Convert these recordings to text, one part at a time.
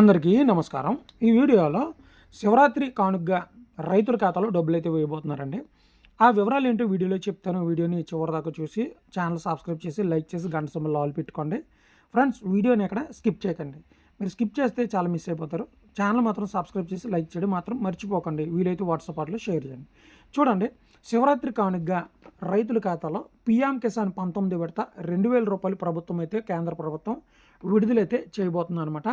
అందరికీ నమస్కారం. ఈ వీడియోలో శివరాత్రి కానుగ్గా రైతుల ఖాతాలో డబ్బులు అయితే వేయబోతున్నారండి. ఆ వివరాలు ఏంటో వీడియోలో చెప్తాను. వీడియోని చివరిదాకా చూసి ఛానల్ సబ్స్క్రైబ్ చేసి లైక్ చేసి గంట సొమ్ములు ఆల్ పెట్టుకోండి. ఫ్రెండ్స్ వీడియోని ఇక్కడ స్కిప్ చేయకండి. మీరు స్కిప్ చేస్తే చాలా మిస్ అయిపోతారు. ఛానల్ మాత్రం సబ్స్క్రైబ్ చేసి లైక్ చేయడం మాత్రం మర్చిపోకండి. వీలైతే వాట్సాప్లో షేర్ చేయండి. చూడండి శివరాత్రి కానుగ్గా రైతుల ఖాతాలో పిఎం కిసాన్ పంతొమ్మిది విడత రెండు వేల రూపాయలు ప్రభుత్వం అయితే కేంద్ర ప్రభుత్వం విడుదలైతే చేయబోతుంది అనమాట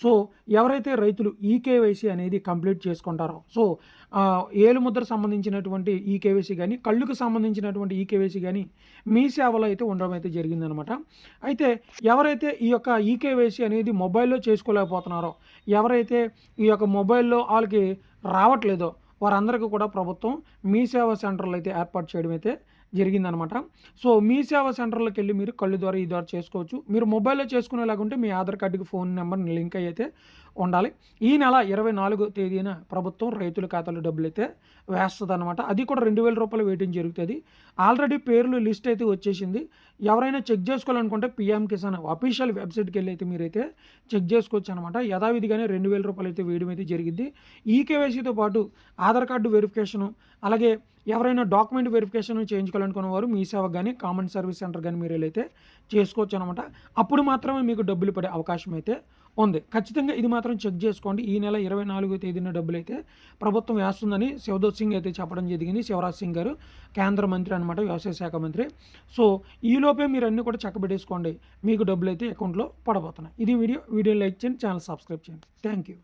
సో ఎవరైతే రైతులు ఈకేవైసీ అనేది కంప్లీట్ చేసుకుంటారో సో ఏలుముద్ర ఏలు ముద్ర సంబంధించినటువంటి ఈకేవైసీ కానీ కళ్ళుకు సంబంధించినటువంటి ఈకేవైసీ కానీ మీ సేవలో అయితే ఉండడం అయితే జరిగిందనమాట అయితే ఎవరైతే ఈ యొక్క ఈకేవైసీ అనేది మొబైల్లో చేసుకోలేకపోతున్నారో ఎవరైతే ఈ యొక్క మొబైల్లో వాళ్ళకి రావట్లేదో వారందరికీ కూడా ప్రభుత్వం మీ సేవా సెంటర్లు అయితే ఏర్పాటు చేయడం అయితే జరిగిందనమాట. సో మీ సేవా సెంటర్లోకి వెళ్ళి మీరు కళ్ళు ద్వారా ఈ ద్వారా చేసుకోవచ్చు. మీరు మొబైల్లో చేసుకునేలాగుంటే మీ ఆధార్ కార్డుకి ఫోన్ నెంబర్ లింక్ అయితే ఉండాలి. ఈ నెల ఇరవై నాలుగో తేదీన ప్రభుత్వం రైతుల ఖాతాలో డబ్బులు అయితే వేస్తుంది అనమాట అది కూడా రెండు వేల రూపాయలు వేయడం జరుగుతుంది. ఆల్రెడీ పేర్లు లిస్ట్ అయితే వచ్చేసింది. ఎవరైనా చెక్ చేసుకోవాలనుకుంటే పిఎం కిసాన్ అఫీషియల్ వెబ్సైట్కి వెళ్ళి అయితే మీరైతే చెక్ చేసుకోవచ్చు అనమాట యథావిధిగానే రెండు వేల రూపాయలు అయితే వేయడం అయితే జరిగింది. ఈ కేవైసీతో పాటు ఆధార్ కార్డు వెరిఫికేషను అలాగే ఎవరైనా డాక్యుమెంట్ వెరిఫికేషన్ చేయించుకోవాలనుకున్న వారు మీ సేవ కానీ కామన్ సర్వీస్ సెంటర్ కానీ మీరు అయితే చేసుకోవచ్చు అనమాట అప్పుడు మాత్రమే మీకు డబ్బులు పడే అవకాశం అయితే ఉంది. ఖచ్చితంగా ఇది మాత్రం చెక్ చేసుకోండి. ఈ నెల ఇరవై నాలుగో తేదీన డబ్బులు అయితే ప్రభుత్వం వేస్తుందని శివదోత్ సింగ్ అయితే చెప్పడం జరిగింది. శివరాజ్ సింగ్ గారు కేంద్ర మంత్రి అనమాట వ్యవసాయ శాఖ మంత్రి. సో ఈలోపే మీరు అన్నీ కూడా చక్కబెట్టేసుకోండి మీకు డబ్బులు అయితే అకౌంట్లో పడబోతున్నాయి. ఇది వీడియో. వీడియో లైక్ చేయండి. ఛానల్ సబ్స్క్రైబ్ చేయండి. Thank you